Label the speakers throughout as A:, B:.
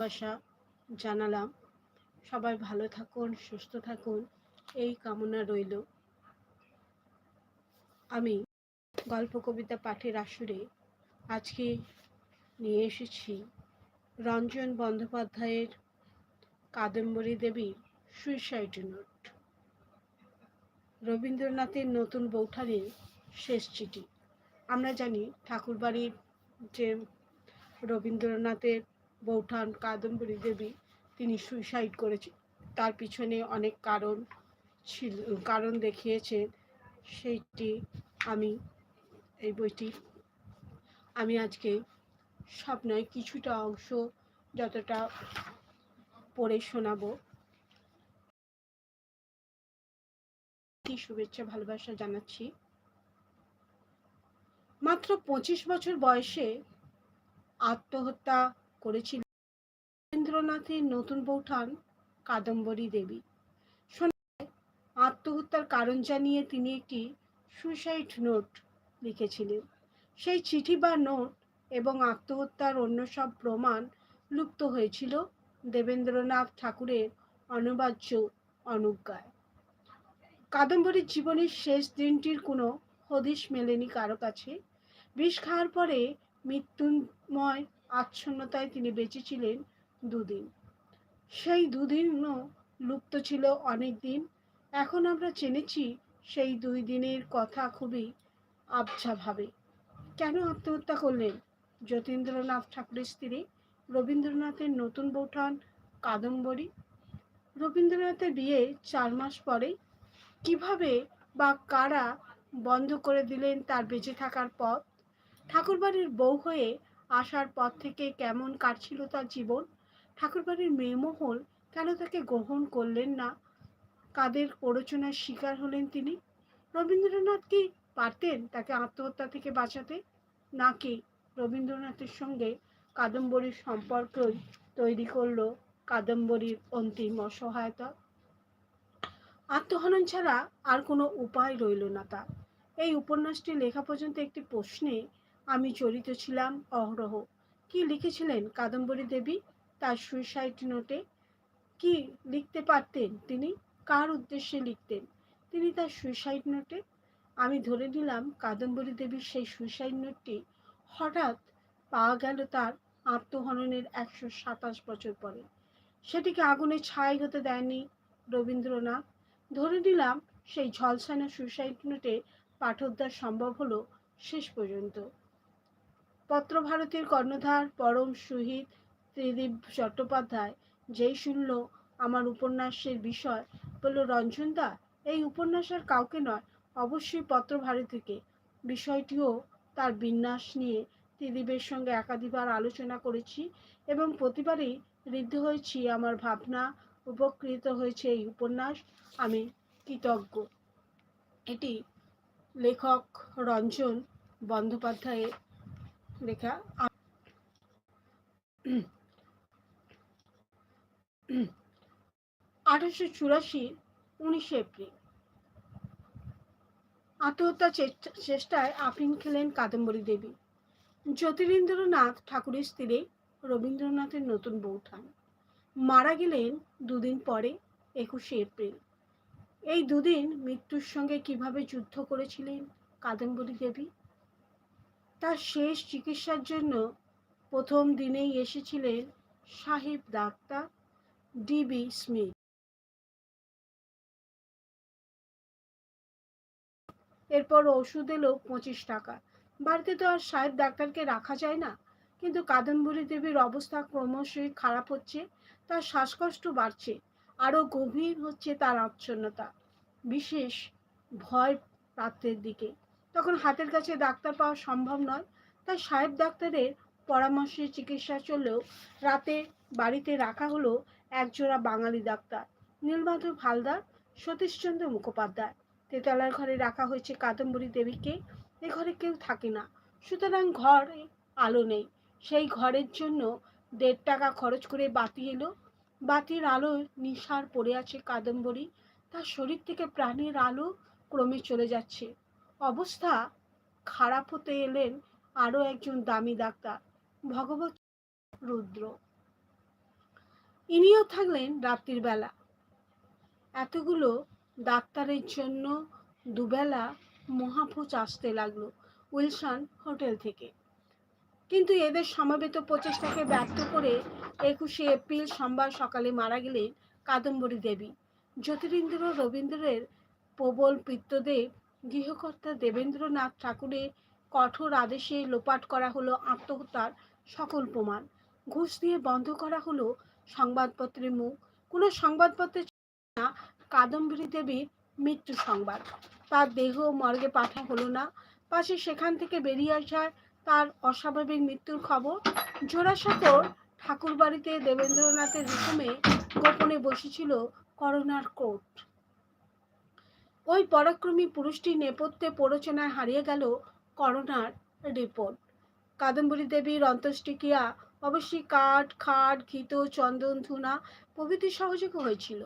A: ভালোবাসা জানালাম। সবাই ভালো থাকুন, সুস্থ থাকুন। এই কামনা রইল। আমি গল্প, কবিতা, পাঠের আসরে আজকে নিয়ে এসেছি রঞ্জন বন্দ্যোপাধ্যায়ের কাদম্বরী দেবীর সুইসাইড নোট রবীন্দ্রনাথের নতুন বৌঠানের শেষ চিঠি। আমরা জানি ঠাকুরবাড়ির যে রবীন্দ্রনাথের বৌঠান কাদম্বরী দেবী তিনি সুইসাইড করেছেন তার পিছনে অনেক কারণ ছিল, কারণ দেখিয়েছেন। সেইটি আমি, এই বইটি আমি আজকে সব নয় কিছুটা অংশ যতটা পড়ে শোনাবো। শুভেচ্ছা, ভালোবাসা জানাচ্ছি। মাত্র পঁচিশ বছর বয়সে আত্মহত্যা করেছিল রবীন্দ্রনাথের নতুন বৌঠান কাদম্বরী দেবী। শোনা আত্মহত্যার কারণ জানিয়ে তিনি একটি সুইসাইড নোট লিখেছিলেন। সেই চিঠি বা নোট এবং আত্মহত্যার অন্য সব প্রমাণ লুপ্ত হয়েছিল দেবেন্দ্রনাথ ঠাকুরের অনবাজ্য অনুজ্ঞায়। কাদম্বরীর জীবনের শেষ দিনটির কোনো হদিশ মেলেনি কারও কাছে। বিষ খাওয়ার পরে মৃত্যুময় আচ্ছন্নতায় তিনি বেঁচেছিলেন দুদিন। সেই দুদিনও লুপ্ত ছিল অনেক দিন এখন আমরা চেনেছি সেই দুই দিনের কথা খুবই আবছাভাবে। কেন আত্মহত্যা করলেন? যতীন্দ্রনাথ ঠাকুরের স্ত্রী রবীন্দ্রনাথের নতুন বৌঠান কাদম্বরী? রবীন্দ্রনাথের বিয়ে চার মাস পরে কীভাবে বা কারা বন্ধ করে দিলেন তার বেঁচে থাকার পথ? ঠাকুরবাড়ির বউ হয়ে আসার পর থেকে কেমন কাটছিল তার জীবন? ঠাকুরবাড়ির মেয়েমহল কেন তাকে গ্রহণ করলেন না? কাদের প্ররোচনার শিকার হলেন তিনি? রবীন্দ্রনাথ কি পারতেন তাকে আত্মহত্যা থেকে বাঁচাতে? নাকি রবীন্দ্রনাথের সঙ্গে কাদম্বরীর সম্পর্কই তৈরি করল কাদম্বরীর অন্তিম অসহায়তা? আত্মহনন ছাড়া আর কোনো উপায় রইল না তার। এই উপন্যাসটি লেখা পর্যন্ত একটি প্রশ্নে আমি জড়িত ছিলাম অহরহ কি লিখেছিলেন কাদম্বরী দেবী তার সুইসাইড নোটে? কি লিখতে পারতেন তিনি? কার উদ্দেশ্যে লিখতেন? তিনি তার সুইসাইড নোটে? আমি ধরে নিলাম কাদম্বরী দেবীর সেই সুইসাইড নোটটি হঠাৎ পাওয়া গেল তার আত্মহননের একশো সাতাশ বছর পরে। সেটিকে আগুনে ছাই হতে দেয়নি রবীন্দ্রনাথ। ধরে নিলাম সেই ঝলসানো সুইসাইড নোটে পাঠোদ্ধার সম্ভব হলো শেষ পর্যন্ত। পত্রভারতীর কর্ণধার পরম শহীদ ত্রিদীপ চট্টোপাধ্যায় যেই শুনল আমার উপন্যাসের বিষয়, বলল, রঞ্জনদা, এই উপন্যাস আর কাউকে নয়, অবশ্যই পত্রভারতীকে। বিষয়টিও তার বিন্যাস নিয়ে ত্রিদীপের সঙ্গে একাধিবার আলোচনা করেছি এবং প্রতিবারই ঋদ্ধ হয়েছি। আমার ভাবনা উপকৃত হয়েছে এই উপন্যাস। আমি কৃতজ্ঞ। এটি লেখক রঞ্জন বন্দ্যোপাধ্যায়ের লেখা আঠারোশো চুরাশি, উনিশে এপ্রিল। আত্মহত্যা চেষ্টায় আফিন খেলেন কাদম্বরী দেবী। জ্যোতিরিন্দ্রনাথ ঠাকুরের স্ত্রী রবীন্দ্রনাথের নতুন বৌঠান মারা গেলেন দুদিন পরে, একুশে এপ্রিল। এই দুদিন মৃত্যুর সঙ্গে কীভাবে যুদ্ধ করেছিলেন কাদম্বরী দেবী? তার শেষ চিকিৎসার জন্য প্রথম দিনেই এসেছিলেন সাহেব ডাক্তার ডিবি স্মিথ। এরপর ওষুধ এলো পঁচিশ টাকা। বাড়িতে তো আর সাহেব ডাক্তারকে রাখা যায় না, কিন্তু কাদম্বরী দেবীর অবস্থা ক্রমশই খারাপ হচ্ছে, তার শ্বাসকষ্ট বাড়ছে, আরও গভীর হচ্ছে তার আচ্ছন্নতা, বিশেষ ভয় রাত্রের দিকে। তখন হাতের কাছে ডাক্তার পাওয়া সম্ভব নয়। তাই সাহেব ডাক্তারের পরামর্শে চিকিৎসা চললেও রাতে বাড়িতে রাখা হলো একজোড়া বাঙালি ডাক্তার। নীলমাধব হালদার, সতীশচন্দ্র মুখোপাধ্যায়। তেতলার ঘরে রাখা হয়েছে কাদম্বরী দেবীকে। এ ঘরে কেউ থাকে না। সুতরাং ঘরে আলো নেই। সেই ঘরের জন্য দেড় টাকা খরচ করে বাতি এলো। বাতির আলোয় নিশার পড়ে আছে কাদম্বরী। তার শরীর থেকে প্রাণের আলো ক্রমে চলে যাচ্ছে। অবস্থা খারাপ হতে এলেন আরও একজন দামি ডাক্তার, ভগবত রুদ্র। ইনিও থাকলেন রাত্রির বেলা। এতগুলো ডাক্তারের জন্য দুবেলা মহাভোজ আসতে লাগল উইলসন হোটেল থেকে। কিন্তু এদের সমাবেত প্রচেষ্টাকে ব্যর্থ করে একুশে এপ্রিল সোমবার সকালে মারা গেলেন কাদম্বরী দেবী। জ্যোতিরিন্দ্র রবীন্দ্রের প্রবল পিত্তদেব গৃহকর্তা দেবেন্দ্রনাথ ঠাকুরের কঠোর আদেশে লোপাট করা হলো আত্মহত্যার সকল প্রমাণ। ঘুষ দিয়ে বন্ধ করা হলো সংবাদপত্রের মুখ। কোনো সংবাদপত্রে না কাদম্বরী দেবীর মৃত্যু সংবাদ। তার দেহ মর্গে পাঠা হলো না। পাশে সেখান থেকে বেরিয়ে আসায় তার অস্বাভাবিক মৃত্যুর খবর। জোড়াসাঁকোর ঠাকুর বাড়িতে দেবেন্দ্রনাথের রুকুমে গোপনে বসেছিল করোনার কোর্ট ওই পরাক্রমী পুরুষটির নেপথ্যে প্ররোচনায় হারিয়ে গেল করোনার রিপোর্ট। কাদম্বরী দেবীর অন্ত্যেষ্টিক্রিয়া অবশ্যই কাঠ, খাট, ঘিত, চন্দন, ধুনা প্রভৃতি সহযোগ হয়েছিল।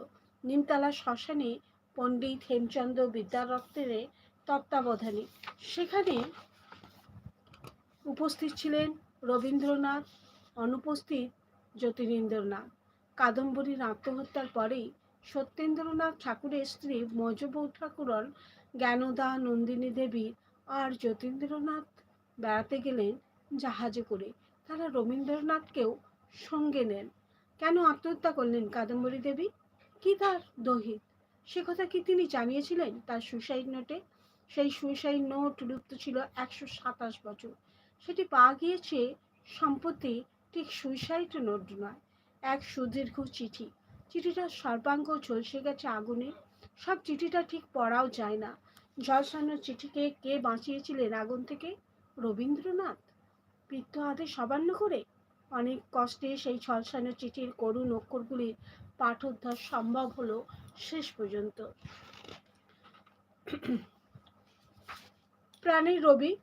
A: নিমতলা শ্মশানে পণ্ডিত হেমচন্দ্র বিদ্যারত্নের তত্ত্বাবধানে। সেখানে উপস্থিত ছিলেন রবীন্দ্রনাথ, অনুপস্থিত জ্যোতিরিন্দ্রনাথ। কাদম্বরীর আত্মহত্যার পরেই সত্যেন্দ্রনাথ ঠাকুরের স্ত্রী মজবৌ ঠাকুরন জ্ঞানদা নন্দিনী দেবী আর যতীন্দ্রনাথ বেড়াতে গেলেন জাহাজে করে। তারা রবীন্দ্রনাথকেও সঙ্গে নেন। কেন আত্মহত্যা করলেন কাদম্বরী দেবী? কি তার দহিত? সে কথা কি তিনি জানিয়েছিলেন তার সুসাইড নোটে সেই সুসাইড নোট লুপ্ত ছিল একশো সাতাশ বছর। সেটি পাওয়া গিয়েছে সম্প্রতি ঠিক সুইসাইড নোট নয়, এক সুদীর্ঘ চিঠি। চিঠিটার সর্বাঙ্গ ঝলসে গেছে আগুনে। সব চিঠিটা ঠিক পড়াও যায় না। জলসান্ন চিঠিকে কে বাঁচিয়েছিলেন আগুন থেকে? রবীন্দ্রনাথ? বৃত্ত হাতে সবান্ন করে? অনেক কষ্টে সেই ছলসানো চিঠির করুণ অক্ষরগুলির পাঠোদ্ধার সম্ভব হলো শেষ পর্যন্ত। প্রাণের রবি,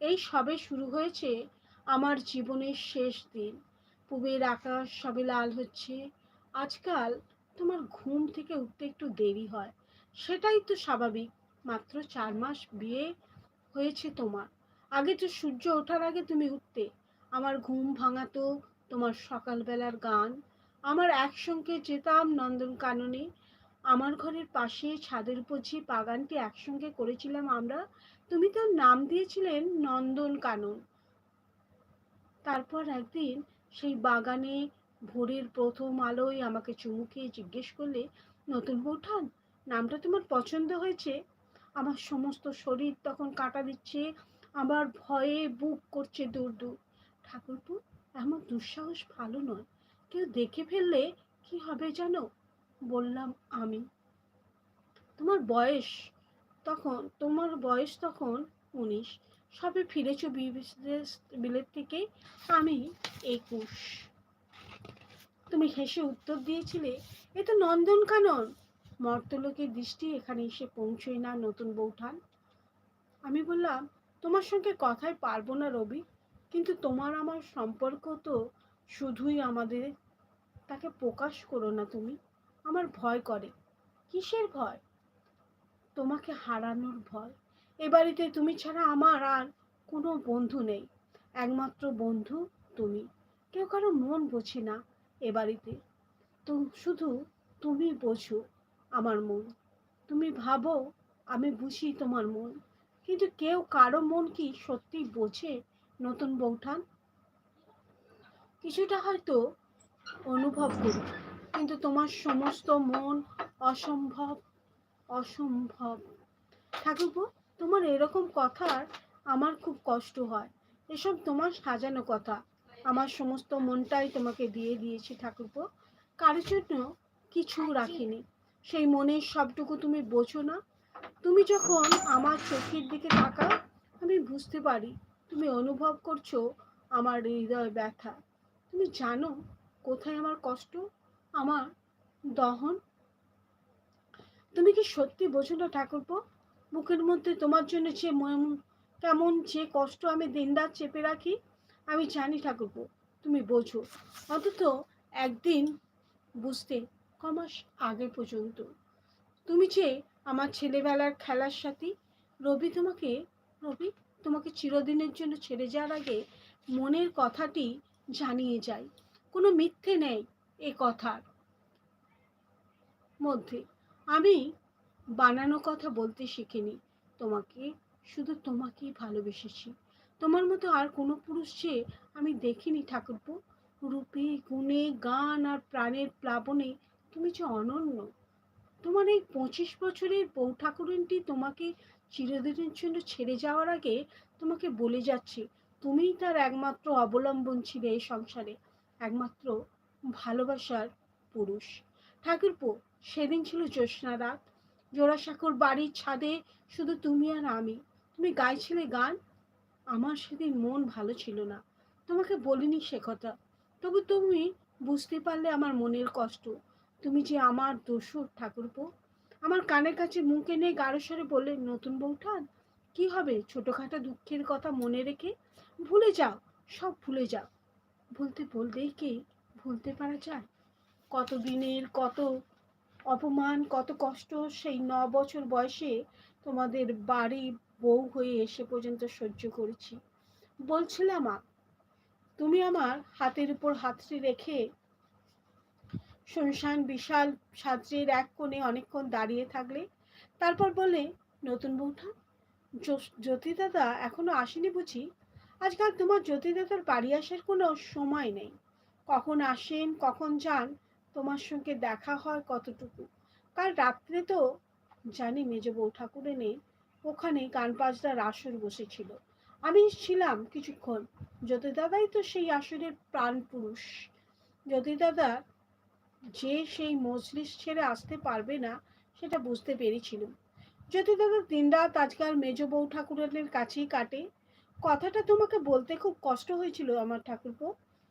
A: এই সবে শুরু হয়েছে আমার জীবনের শেষ দিন। পুবের আকাশ সবে লাল হচ্ছে আজকাল তোমার ঘুম থেকে উঠতে একটু দেরি হয়। সেটাই তো স্বাভাবিক। মাত্র চার মাস বিয়ে হয়েছে তোমার। আগে তো সূর্য ওঠার আগে তুমি উঠতে। আমার ঘুম ভাঙাতো, তোমার সকালবেলার গান। আমার একসঙ্গে যেতাম নন্দন কাননে আমার ঘরের পাশে ছাদের উপর যে বাগানটি একসঙ্গে করেছিলাম আমরা, তুমি তার নাম দিয়েছিলেন নন্দন কানন তারপর একদিন সেই বাগানে ভোরের প্রথম আলোয় আমাকে চুমুকিয়ে জিজ্ঞেস করলে, নতুন বৌঠান নামটা তোমার পছন্দ হয়েছে? আমার সমস্ত শরীর তখন কাটা দিচ্ছে, আমার ভয়ে বুক করছে দূর দূর। ঠাকুরপু, এমন দুঃসাহস ভালো নয়। কেউ দেখে ফেললে কি হবে জানো? বললাম আমি। তোমার বয়স? তখন, তোমার বয়স তখন উনিশ। সবে ফিরেছ বিলেত থেকে? আমি একুশ। তুমি হেসে উত্তর দিয়েছিলে, এ তো নন্দনকানন মর্তলোকের দৃষ্টি এখানে এসে পৌঁছই না নতুন বৌঠান। আমি বললাম, তোমার সঙ্গে কথায় পারব না রবি, কিন্তু তোমার আমার সম্পর্ক তো শুধুই আমাদের, তাকে প্রকাশ করো না তুমি, আমার ভয় করে। কিসের ভয়? তোমাকে হারানোর ভয়। এ বাড়িতে তুমি ছাড়া আমার আর কোনো বন্ধু নেই, একমাত্র বন্ধু তুমি। কেউ কারও মন বোঝে না এ বাড়িতে। তো শুধু তুমি বোঝো আমার মন। তুমি ভাবো আমি বুঝি তোমার মন। কিন্তু কেউ কারও মন কি সত্যি বোঝে, নতুন বৌঠান? কিছুটা হয়তো অনুভব করি, কিন্তু তোমার সমস্ত মন অসম্ভব অসম্ভব। ঠাকুরপো, তোমার এরকম কথার আমার খুব কষ্ট হয়। এসব তোমার সাজানো কথা। আমার সমস্ত মনটাই তোমাকে দিয়ে দিয়েছি ঠাকুরপো। কারোর জন্য কিছু রাখিনি। সেই মনের সবটুকু তুমি বোঝো না। তুমি যখন আমার চোখের দিকে তাকাও আমি বুঝতে পারি তুমি অনুভব করছ আমার হৃদয় ব্যথা। তুমি জানো কোথায় আমার কষ্ট আমার দহন? তুমি কি সত্যি বোঝো না ঠাকুরপো? বুকের মধ্যে তোমার জন্য যে কেমন যে কষ্ট আমি দিনরাত চেপে রাখি আমি জানি ঠাকুরপো, তুমি বোঝো। অন্তত একদিন বুঝতে কমাস আগে পর্যন্ত। তুমি যে আমার ছেলেবেলার খেলার সাথী, রবি তোমাকে রবি তোমাকে চিরদিনের জন্য ছেড়ে যাওয়ার আগে মনের কথাটি জানিয়ে যায়। কোনো মিথ্যে নেই এ কথার মধ্যে। আমি বানানো কথা বলতে শিখিনি। তোমাকে, শুধু তোমাকেই ভালোবেসেছি। তোমার মতো আর কোনো পুরুষ যে আমি দেখিনি ঠাকুরপো। রূপে, গুণে, গান আর প্রাণের প্লাবনে তুমি যে অনন্য। তোমার এই পঁচিশ বছরের বউ ঠাকুরনটি তোমাকে চিরদিনের জন্য ছেড়ে যাওয়ার আগে তোমাকে বলে যাচ্ছি, তুমিই তার একমাত্র অবলম্বন ছিলে এই সংসারে, একমাত্র ভালোবাসার পুরুষ। ঠাকুরপো, সেদিন ছিল জ্যোৎস্না রাত। জোড়াসাঁকোর বাড়ির ছাদে শুধু তুমি আর আমি। তুমি গাইছিলে গান আমার সেদিন মন ভালো ছিল না। তোমাকে বলিনি সে কথা। তবু তুমি বুঝতে পারলে আমার মনের কষ্ট। তুমি যে আমার দোষর ঠাকুরপো। আমার কানের কাছে মুখ এনে গাঢ় স্বরে বললে, নতুন বউঠান কি হবে? ছোটখাটো দুঃখের কথা মনে রেখে ভুলে যাও, সব ভুলে যাও। ভুলতে বললেই কি ভুলতে পারা যায়? কত দিনের কত অপমান, কত কষ্ট সেই ন বছর বয়সে তোমাদের বাড়ি বউ হয়ে এসে পর্যন্ত সহ্য করেছি। বলছিলাম তুমি আমার হাতের উপর হাতটি রেখে শুনশান বিশাল সাদ্রির এক কোণে অনেকক্ষণ দাঁড়িয়ে থাকলে? তারপর বলে নতুন বউঠা জ্যোতি দাদা এখনও আসেনি বুঝি? আজকাল তোমার জ্যোতি দাদার বাড়ি আসার কোনো সময় নেই। কখন আসেন, কখন যান, তোমার সঙ্গে দেখা হয় কতটুকু? কাল রাত্রে তো জানি মেজ বউ ঠাকুর এনে ওখানে গান বাজনার আসর বসেছিল। আমি ছিলাম কিছুক্ষণ। জ্যোতি দাদাই তো সেই আসরের প্রাণ পুরুষ। জ্যোতি দাদা যে সেই মজলিস ছেড়ে আসতে পারবে না, সেটা বুঝতে পেরেছিলাম। জ্যোতি দাদা দিনরাত আজকাল মেজ বউ ঠাকুরের কাছেই কাটে। কথাটা তোমাকে বলতে খুব কষ্ট হয়েছিল আমার ঠাকুরপো।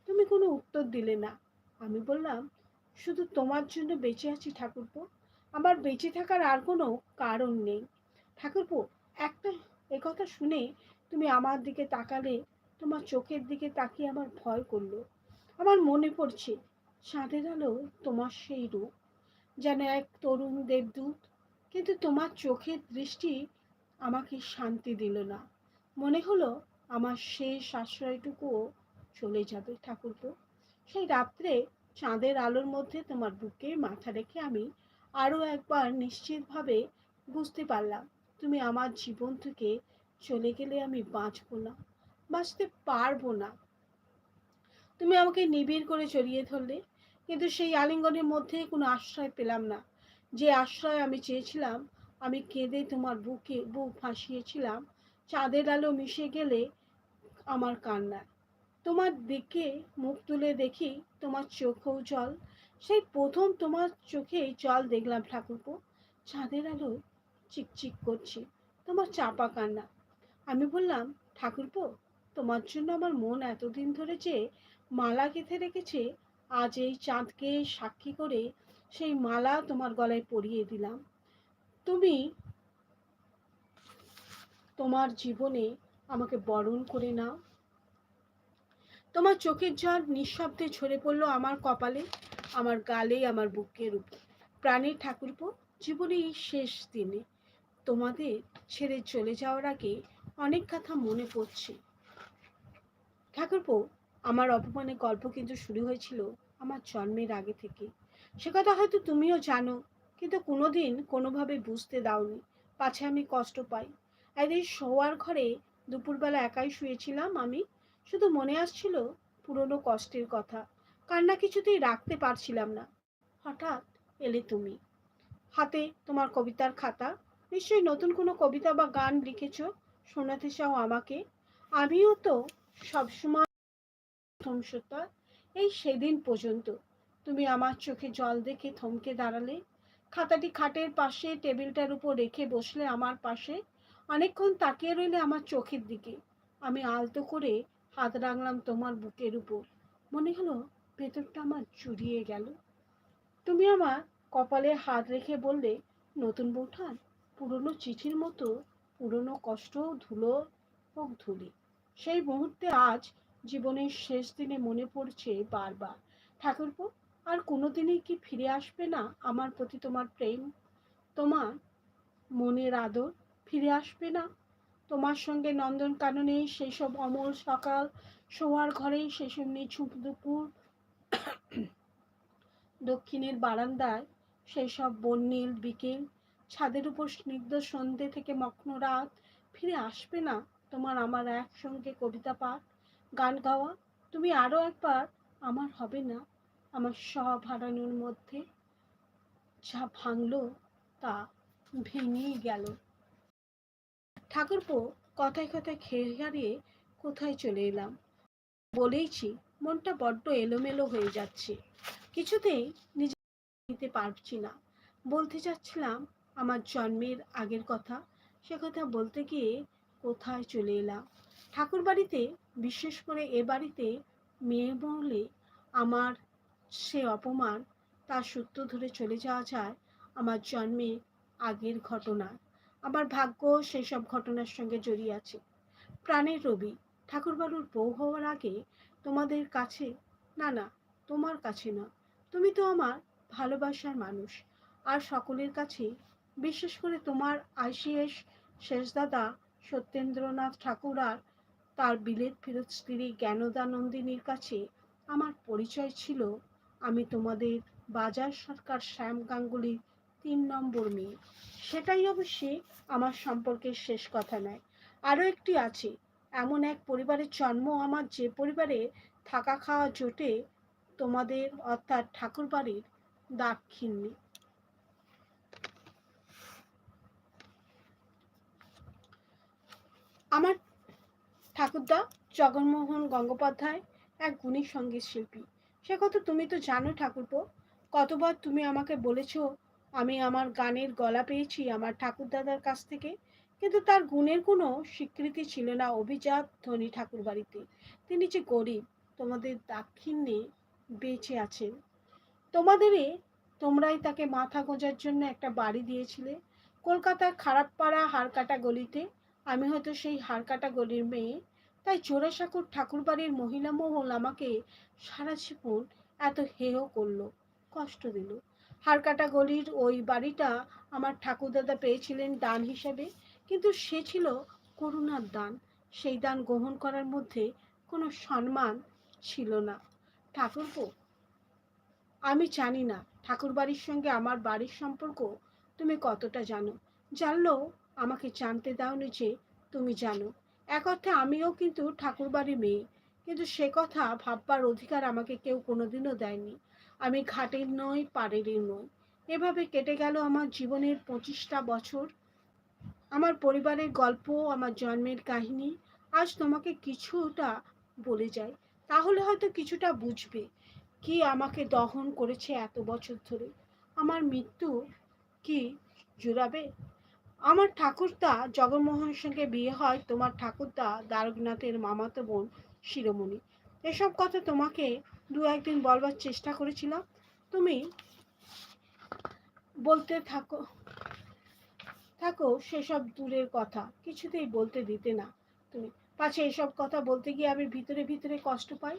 A: তুমি কোনো উত্তর দিলে না। আমি বললাম, শুধু তোমার জন্য বেঁচে আছি ঠাকুরপো। আমার বেঁচে থাকার আর কোনো কারণ নেই। ঠাকুরপো, একটা কথা শুনে তুমি আমার দিকে তাকালে তোমার চোখের দিকে তাকিয়ে আমার ভয় করল। আমার মনে পড়ছে, চাঁদের আলো তোমার সেই রূপ, যেন এক তরুণ দেবদূত, কিন্তু তোমার চোখের দৃষ্টি আমাকে শান্তি দিল না। মনে হলো আমার শেষ আশ্রয়টুকুও চলে যাবে ঠাকুরপো। সেই রাত্রে চাঁদের আলোর মধ্যে তোমার বুকে মাথা রেখে আমি আরও একবার নিশ্চিতভাবে বুঝতে পারলাম তুমি আমার জীবন থেকে চলে গেলে আমি বাঁচব না, বাঁচতে পারব না। তুমি আমাকে নিবিড় করে জড়িয়ে ধরলে, কিন্তু সেই আলিঙ্গনের মধ্যে কোনো আশ্রয় পেলাম না। যে আশ্রয় আমি চেয়েছিলাম, আমি কেঁদে তোমার বুকে বুক ফাঁসিয়েছিলাম চাঁদের আলো মিশে গেলে আমার কান্নায় তোমার দিকে মুখ তুলে দেখি তোমার চোখেও জল, সেই প্রথম তোমার চোখে জল দেখলাম ঠাকুরপো। চাঁদের আলো চিকচিক করছে। তোমার চাপা কান্না। আমি বললাম, ঠাকুরপো, তোমার জন্য আমার মন এতদিন ধরে যে মালা গেঁথে রেখেছে, আজ এই চাঁদকে সাক্ষী করে সেই মালা তোমার গলায় পরিয়ে দিলাম। তুমি তোমার জীবনে আমাকে বরণ করে নাও। তোমার চোখের জল নিঃশব্দে ঝরে পড়ল আমার কপালে, আমার গালে, আমার বুকের উপর। প্রাণের ঠাকুরপো জীবনে এই শেষ দিনে তোমাদের ছেড়ে চলে যাওয়ার আগে অনেক কথা মনে পড়ছে। ঠাকুরপো, আমার অপমানের গল্প কিন্তু শুরু হয়েছিল আমার জন্মের আগে থেকে। সে কথা হয়তো তুমিও জানো, কিন্তু কোনোদিন কোনোভাবে বুঝতে দাওনি। পাছে আমি কষ্ট পাই। একদিন শোয়ার ঘরে দুপুরবেলা একাই শুয়েছিলাম আমি। শুধু মনে আসছিল পুরনো কষ্টের কথা। কান্না কিছুতেই রাখতে পারছিলাম না। হঠাৎ এলে তুমি। হাতে তোমার কবিতার খাতা। নিশ্চয়ই নতুন কোনো কবিতা বা গান লিখেছ? শোনাতে চাও আমাকে? আমিও তো সবসময় প্রথম এই সেদিন পর্যন্ত। তুমি আমার চোখে জল দেখে থমকে দাঁড়ালে। খাতাটি খাটের পাশে, টেবিলটার উপর রেখে বসলে আমার পাশে। অনেকক্ষণ তাকিয়ে রইলে আমার চোখের দিকে। আমি আলতো করে হাত রাখলাম তোমার বুকের উপর। মনে হলো ভেতরটা আমার জুড়িয়ে গেল। তুমি আমার কপালে হাত রেখে বললে, নতুন বৌঠান পুরনো চিঠির মতো পুরনো কষ্ট, ধুলো হোক ধুলি। সেই মুহূর্তে আজ জীবনের শেষ দিনে মনে পড়ছে বারবার, ঠাকুরপো, আর কোনোদিনই কি ফিরে আসবে না আমার প্রতি তোমার প্রেম? তোমার মনের আদর ফিরে আসবে না? তোমার সঙ্গে নন্দন কাননে সেই সব অমল সকাল, শোয়ার ঘরে সেসব নিঝুম দুপুর, দক্ষিণের বারান্দায় সেই সব বন্যিল বিকেল ছাদের উপর স্নিগ্ধ সন্ধে থেকে মগ্ন রাত ফিরে আসবে না তোমার আমার একসঙ্গে কবিতা পাঠ, গান গাওয়া। তুমি আরও একবার আমার হবে না, আমার সব হারানোর মধ্যে যা ভাঙলো তা ভেঙেই গেল। ঠাকুরপো কথায় কথায় খেয়ে হারিয়ে কোথায় চলে এলাম? বলেইছি, মনটা বড্ড এলোমেলো হয়ে যাচ্ছে। কিছুতেই নিজে নিতে পারছি না। বলতে চাচ্ছিলাম আমার জন্মের আগের কথা, সে কথা বলতে গিয়ে কোথায় চলে এলাম? ঠাকুর বাড়িতে, বিশেষ করে এ বাড়িতে মেয়ে বললে আমার সে অপমান, তার সূত্র ধরে চলে যাওয়া যায় আমার জন্মে আগের ঘটনা। আমার ভাগ্য সেই সব ঘটনার সঙ্গে জড়িয়ে আছে। প্রাণের রবি ঠাকুরবাড়ুর বউ হওয়ার আগে তোমাদের কাছে, না না, তোমার কাছে না তুমি তো আমার ভালোবাসার মানুষ, আর সকলের কাছে বিশেষ করে তোমার আইসিএস শেষদাদা সত্যেন্দ্রনাথ ঠাকুর আর তার বিলেত ফেরত স্ত্রী জ্ঞানদানন্দিনীর কাছে আমার পরিচয় ছিল। আমি তোমাদের বাজার সরকার শ্যাম গাঙ্গুলির তিন নম্বর মেয়ে। সেটাই অবশ্যই আমার সম্পর্কের শেষ কথা নয়। আরও একটি আছে, এমন এক পরিবারের জন্ম আমার যে পরিবারে থাকা খাওয়া জোটে তোমাদের অর্থাৎ ঠাকুর বাড়ির দাক্ষিণ্যে আমার ঠাকুরদা জগন্মোহন গঙ্গোপাধ্যায় এক গুণী সংগীত শিল্পী। সে কথা তুমি তো জানো ঠাকুরপো। কতবার তুমি আমাকে বলেছ, আমি আমার গানের গলা পেয়েছি আমার ঠাকুরদাদার কাছ থেকে। কিন্তু তার গুণের কোনো স্বীকৃতি ছিল না অভিজাত ধনী ঠাকুর বাড়িতে। তিনি যে গরিব, তোমাদের দাক্ষিণ্যে বেঁচে আছেন। তোমাদেরই তোমরাই তাকে মাথা গোঁজার জন্য একটা বাড়ি দিয়েছিলে। কলকাতার খারাপপাড়া হারকাটা গলিতে আমি হয়তো সেই হাড়কাটা গলির মেয়ে, তাই জোড়াসাঁকুর ঠাকুর বাড়ির মহিলা মহল আমাকে সারা জীবন এত হেয় করল, কষ্ট দিল। হাড়কাটা গলির ওই বাড়িটা আমার ঠাকুরদাদা পেয়েছিলেন দান হিসেবে, কিন্তু সে ছিল করুণার দান। সেই দান গ্রহণ করার মধ্যে কোনো সম্মান ছিল না। ঠাকুরপো, আমি জানি না ঠাকুর বাড়ির সঙ্গে আমার বাড়ির সম্পর্ক তুমি কতটা জানো। জানলেও আমাকে জানতে দাওনি যে তুমি জানো। এক অর্থে আমিও কিন্তু ঠাকুর বাড়ির মেয়ে, কিন্তু সে কথা ভাববার অধিকার আমাকে কেউ কোনোদিনও দেয়নি। আমি ঘাটের নই, পাড়েরই নই। এভাবে কেটে গেল আমার জীবনের পঁচিশটা বছর। আমার পরিবারের গল্প, আমার জন্মের কাহিনী, আজ তোমাকে কিছুটা বলে যায় তাহলে হয়তো কিছুটা বুঝবে কি আমাকে দহন করেছে এত বছর ধরে। আমার মৃত্যু কি জুড়াবে আমার ঠাকুরদা জগন্মোহনের সঙ্গে বিয়ে হয়, তোমার ঠাকুরদা দ্বারকনাথের মামাতো বোন শিরোমণি। এসব কথা তোমাকে দু একদিন বলবার চেষ্টা করেছিলাম। তুমি বলতে থাকো থাকো সেসব দূরের কথা, কিছুতেই বলতে দিতে না তুমি। পাছে এসব কথা বলতে গিয়ে আমি ভিতরে ভিতরে কষ্ট পাই।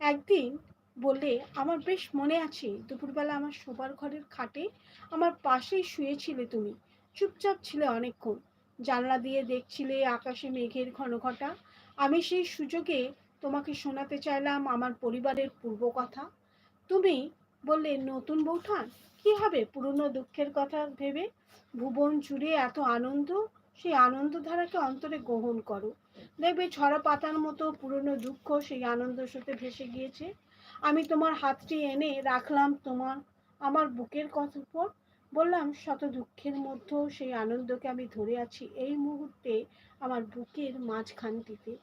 A: একদিন বললে, আমার বেশ মনে আছে, দুপুরবেলা আমার শোবার ঘরের খাটে আমার পাশেই শুয়েছিলে তুমি। চুপচাপ ছিলে অনেকক্ষণ। জানলা দিয়ে দেখছিলে আকাশে মেঘের ঘন ঘটা আমি সেই সুযোগে তোমাকে শোনাতে চাইলাম আমার পরিবারের পূর্ব কথা। তুমি বললে, নতুন বৌঠান? কি হবে পুরনো দুঃখের কথা ভেবে? ভুবন জুড়ে এত আনন্দ? সেই আনন্দ ধারাকে অন্তরে গ্রহণ করো। দেখবে ছড়া পাতার মতো পুরনো দুঃখ সেই আনন্দ সাথে ভেসে গিয়েছে। আমি তোমার হাতটি এনে রাখলাম তোমার, আমার বুকের কথা বললাম, শত দুঃখের মধ্যেও সেই আনন্দকে আমি ধরে আছি এই মুহূর্তে আমার বুকের মাঝখানটিতে।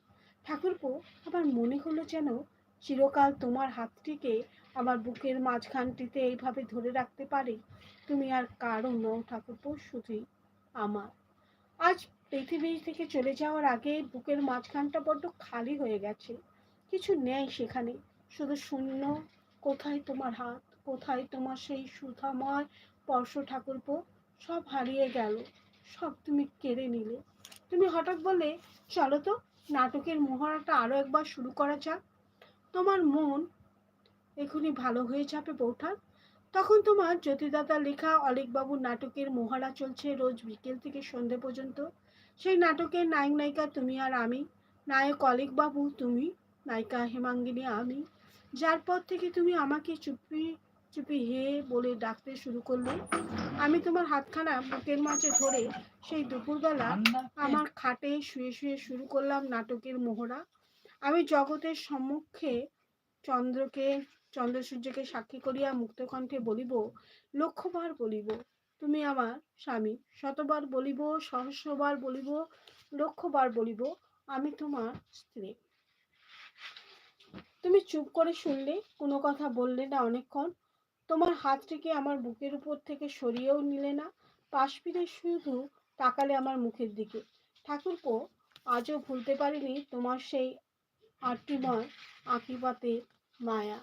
A: ঠাকুরপো, আমার মনে হলো যেন চিরকাল তোমার হাতটিকে আমার বুকের মাঝখানটিতে এইভাবে ধরে রাখতে পারে। তুমি আর কারও নও ঠাকুরপো শুধুই আমার। আজ পৃথিবী থেকে চলে যাওয়ার আগে বুকের মাঝখানটা বড্ড খালি হয়ে গেছে। কিছু নেই সেখানে। শুধু শূন্য। কোথায় তোমার হাত? কোথায় তোমার সেই সুধাময় স্পর্শ ঠাকুরপো, সব হারিয়ে গেল, সব তুমি কেড়ে নিলে। তুমি হঠাৎ বলে চলো তো, নাটকের মহড়াটা আরও একবার শুরু করা যাক। তোমার মন এখনই ভালো হয়ে যাবে বৌঠান। তখন তোমার জ্যোতিদাদা লেখা অলিকবাবুর নাটকের মহড়া চলছে রোজ বিকেল থেকে সন্ধে পর্যন্ত। সেই নাটকের নায়ক নায়িকা তুমি আর আমি, নায়ক অলিকবাবু তুমি, নায়িকা হেমাঙ্গিনী আমি। যার পর থেকে তুমি আমাকে চুপি চুপি হে বলে ডাকতে শুরু করলে। আমি তোমার হাতখানা বুকের মাঝে ধরে সেই দুপুরবেলা আমার খাটে শুয়ে শুয়ে শুরু করলাম নাটকের মোহরা। আমি জগতের সম্মুখে চন্দ্রকে চন্দ্র সূর্যকে সাক্ষী করিয়া মুক্তকণ্ঠে বলিব লক্ষবার বলিব তুমি আমার স্বামী। শতবার বলিব সহস্রবার বলিব লক্ষবার বলিব আমি তোমার স্ত্রী। তুমি চুপ করে শুনলে কোনো কথা বললে না অনেকক্ষণ। তোমার হাতটিকে আমার বুকের উপর থেকে সরিয়েও নিলে না। পাশ ফিরে শুধু তাকালে আমার মুখের দিকে। ঠাকুরপো, আজও ভুলতে পারিনি তোমার সেই আটটিময় আঁকিপাতে মায়া।